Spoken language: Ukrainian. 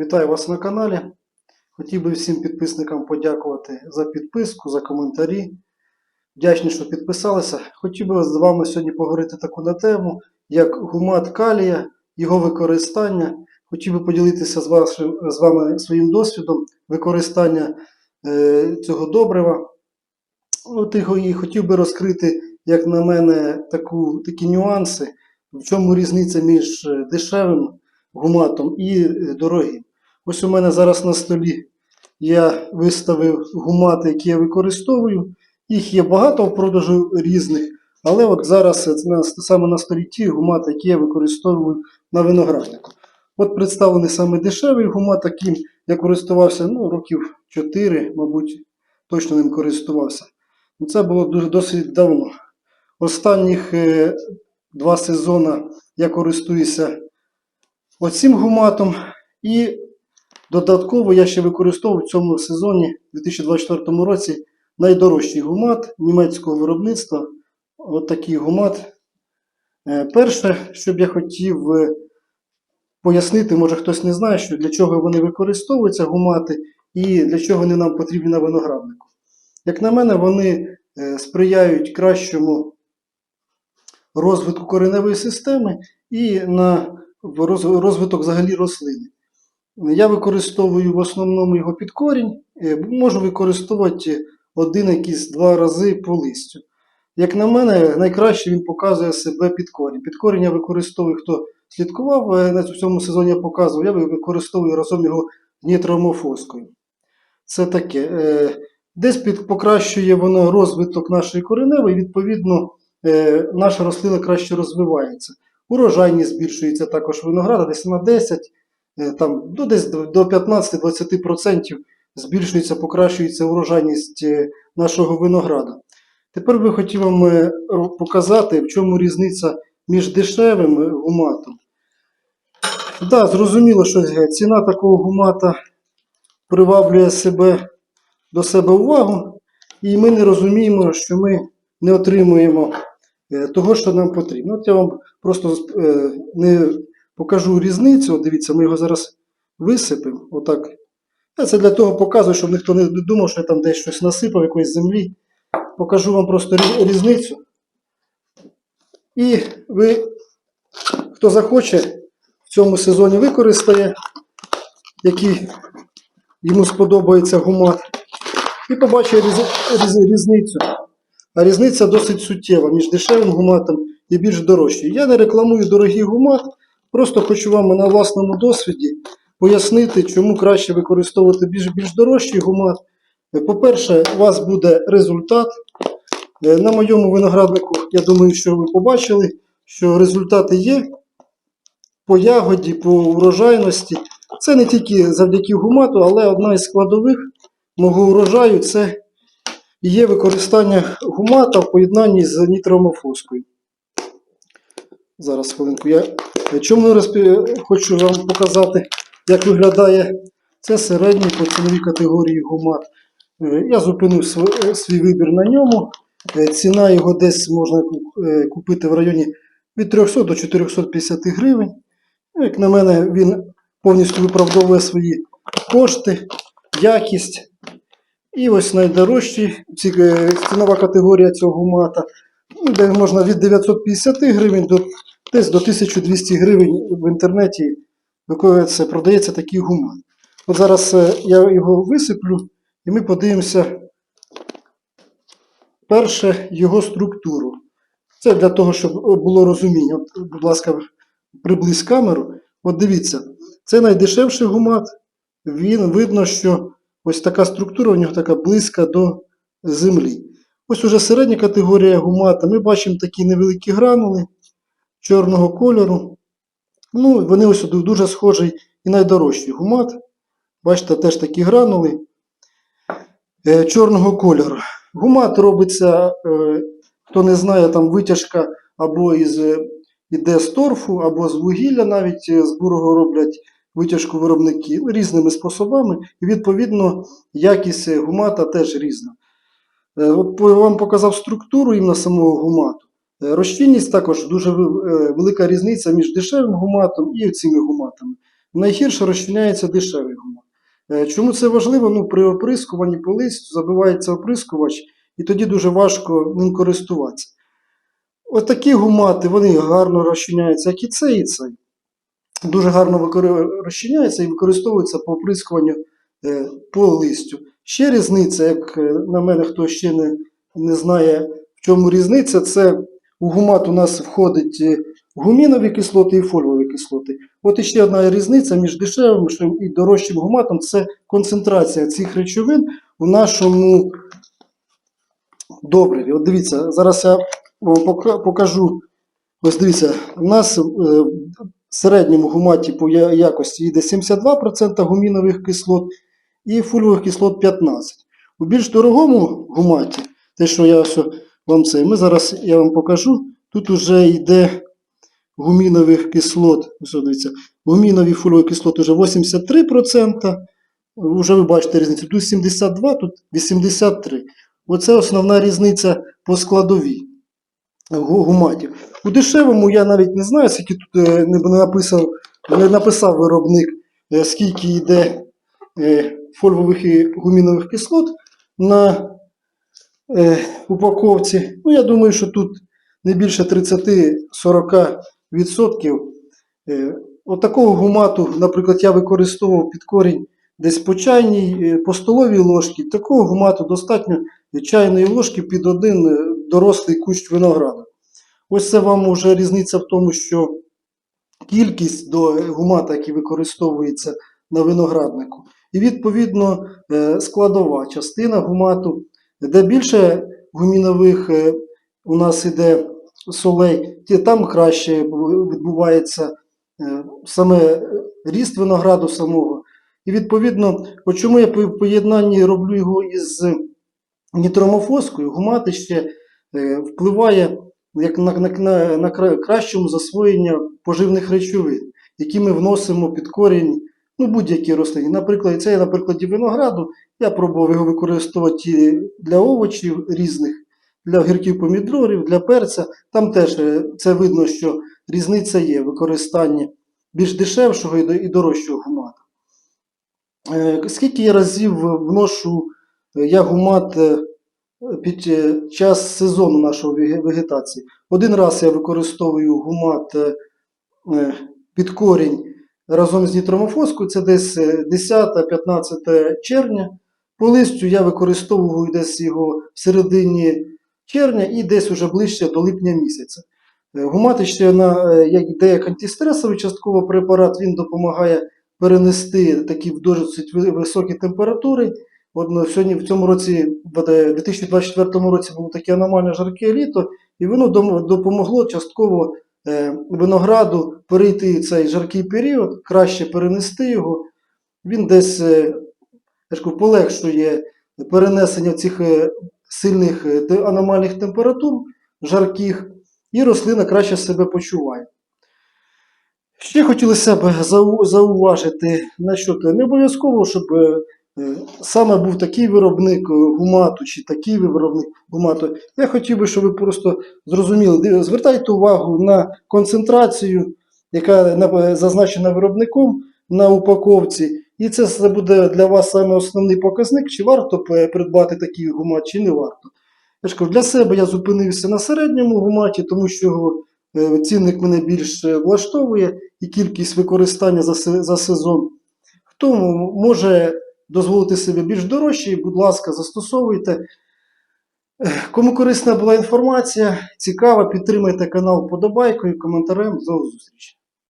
Вітаю вас на каналі. Хотів би всім підписникам подякувати за підписку, за коментарі. Вдячний, що підписалися. Хотів би з вами сьогодні поговорити таку на тему, як гумат калія, його використання. Хотів би поділитися з, вашим, з вами своїм досвідом використання е, цього добрива. От і хотів би розкрити, як на мене, таку, такі нюанси, в чому різниця між е, дешевим гуматом і е, дорогим. Ось у мене зараз на столі я виставив гумати, які я використовую. Їх є багато в продажу різних, але от зараз саме на столі ті гумати, які я використовую на винограднику. От представлений саме дешевий гумат, яким я користувався ну, років 4, мабуть, точно ним користувався. Ну, Це було досить давно. Останніх е, два сезони я користуюся оцим гуматом. І додатково я ще використовував в цьому сезоні, у 2024 році, найдорожчий гумат німецького виробництва. От такий гумат. Е, Перше, що б я хотів е, пояснити, може хтось не знає, що для чого вони використовуються гумати і для чого вони нам потрібні на винограднику. Як на мене, вони е, сприяють кращому розвитку кореневої системи і на розвиток взагалі рослини. Я використовую в основному його під корінь, е, можу використовувати один якийсь два рази по листю. Як на мене, найкраще він показує себе під корінь. Під корінь я використовую, хто слідкував е, на цьому сезоні я показував, я використовую разом його з нітромофоскою. Це таке. е, Десь під, покращує воно розвиток нашої кореневої, відповідно, наша рослина краще розвивається. Урожайність збільшується також винограда десь на 10, е, там, ну, десь до до 15-20% збільшується, покращується урожайність е, нашого винограда. Тепер би хотів вам е, показати, в чому різниця між дешевим е, гуматом. Так, да, зрозуміло, що е, ціна такого гумата приваблює себе до себе увагу, і ми не розуміємо, що ми не отримуємо е, того, що нам потрібно. От я вам просто е, не покажу різницю. Дивіться, ми його зараз висипемо. Отак. Я це для того показую, щоб ніхто не думав, що я там десь щось насипав, якоїсь землі. Покажу вам просто різницю. І ви, хто захоче, в цьому сезоні використає, який йому сподобається гумат, і побачить різ- різ- різницю. А різниця досить суттєва між дешевим гуматом і більш дорожчим. Я не рекламую дорогий гумат, просто хочу вам на власному досвіді пояснити, чому краще використовувати більш, більш дорожчий гумат. По-перше, у вас буде результат. Е, На моєму винограднику, я думаю, що ви побачили, що результати є по ягоді, по урожайності. Це не тільки завдяки гумату, але одна із складових мого урожаю це є використання гумата в поєднанні з нітромофоскою. Зараз хвилинку. Я чому розпі... хочу вам показати, як виглядає це середній по ціновій категорії гумат. Е, Я зупинив свій вибір на ньому. Е, Ціна його десь можна е, купити в районі від 300 до 450 гривень. Ну, Як на мене, він повністю виправдовує свої кошти, якість. І ось найдорожчий е, цінова категорія цього гумата, ну, де можна від 950 гривень до десь до 1200 гривень в інтернеті виконується, продається такий гумат. От зараз е, я його висиплю, і ми подивимося перше його структуру. Це для того, щоб е, було розуміння. От, будь ласка, приблизь камеру. От дивіться, це найдешевший гумат. Він видно, що ось така структура у нього така близька до землі. Ось уже середня категорія гумата. Ми бачимо такі невеликі гранули чорного кольору. Ну, вони ось дуже схожий і найдорожчий гумат. Бачите, теж такі гранули е, чорного кольору. Гумат робиться, е, хто не знає, там витяжка або із е, іде з торфу, або з вугілля, навіть е, з бурого роблять витяжку виробники різними способами. І відповідно якість е, гумата теж різна. От вам показав структуру іменно самого гумату. Е, Розчинність також дуже е, велика різниця між дешевим гуматом і цими гуматами. найгірше розчиняється дешевий гумат. Е, Чому це важливо? Ну, при оприскуванні по листю забивається оприскувач, і тоді дуже важко ним користуватися. Ось такі гумати вони гарно розчиняються, як і цей, і цей. Дуже гарно розчиняються і використовуються по оприскуванню по листю. Ще різниця, як на мене, хто ще не, не знає, в чому різниця, це у гумат у нас входить е, гумінові кислоти і фольвові кислоти. От іще одна різниця між дешевим і дорожчим гуматом це концентрація цих речовин у нашому добриві. От дивіться, зараз я покажу. Ось дивіться, у нас е, в середньому гуматі по якості йде 72% гумінових кислот і фульвових кислот 15%. У більш дорогому гуматі, те, що я ось вам це, ми зараз я вам покажу, тут вже йде гумінових кислот, гумінові фульвові кислоти вже 83%, вже ви бачите різницю, тут 72, тут 83. Оце основна різниця по складовій гу- гуматів. У дешевому я навіть не знаю, скільки тут е, не написав, не написав виробник, е, скільки йде е, фольвових і гумінових кислот на е, упаковці. Ну, я думаю, що тут не більше 30-40%. Е, От гумату, наприклад, я використовував під корінь десь по чайній, е, по столовій ложці. Такого гумату достатньо чайної ложки під один дорослий кущ винограду. Ось це вам уже різниця в тому, що кількість до гумата, який використовується на винограднику, і відповідно складова частина гумату, де більше гумінових е, у нас іде солей, там краще відбувається е, саме ріст винограду самого. І відповідно, чому я по поєднанні роблю його із нітромофоскою, гумат ще е, впливає як на, на, на, на кращому засвоєння поживних речовин, які ми вносимо під корінь ну, будь-які рослини. Наприклад, це я на прикладі винограду. Я пробував його використовувати для овочів різних, для огірків помідорів, для перця. Там теж е, це видно, що різниця є в використанні більш дешевшого і дорожчого гумату. Е, Скільки я разів вношу е, я гумат під час сезону нашого вегетації? Один раз я використовую гумат під корінь разом з нітромофоскою, це десь е, 10-15 червня. По листю я використовую десь його в середині червня і десь уже ближче до липня місяця. Е, Гумат ще на, е, як, де як антистресовий частково препарат, він допомагає перенести такі досить високі температури. От ну, сьогодні в цьому році, в е, 2024 році було таке аномально жарке літо, і воно допомогло частково е, винограду перейти цей жаркий період, краще перенести його. Він десь е, кажу, полегшує перенесення цих е, сильних е, аномальних температур, жарких, і рослина краще себе почуває. Ще хотілося б зауважити, на що не обов'язково, щоб е, е, саме був такий виробник е, гумату чи такий виробник гумату. Я хотів би, щоб ви просто зрозуміли, звертайте увагу на концентрацію, яка зазначена виробником на упаковці, і це буде для вас саме основний показник, чи варто придбати такий гумат, чи не варто. Я ж кажу, для себе я зупинився на середньому гуматі, тому що його е, цінник мене більш е, влаштовує і кількість використання за, сезон. Хто може дозволити собі більш дорожче, будь ласка, застосовуйте. Кому корисна була інформація, цікава, підтримайте канал подобайкою, коментарем. До зустрічі.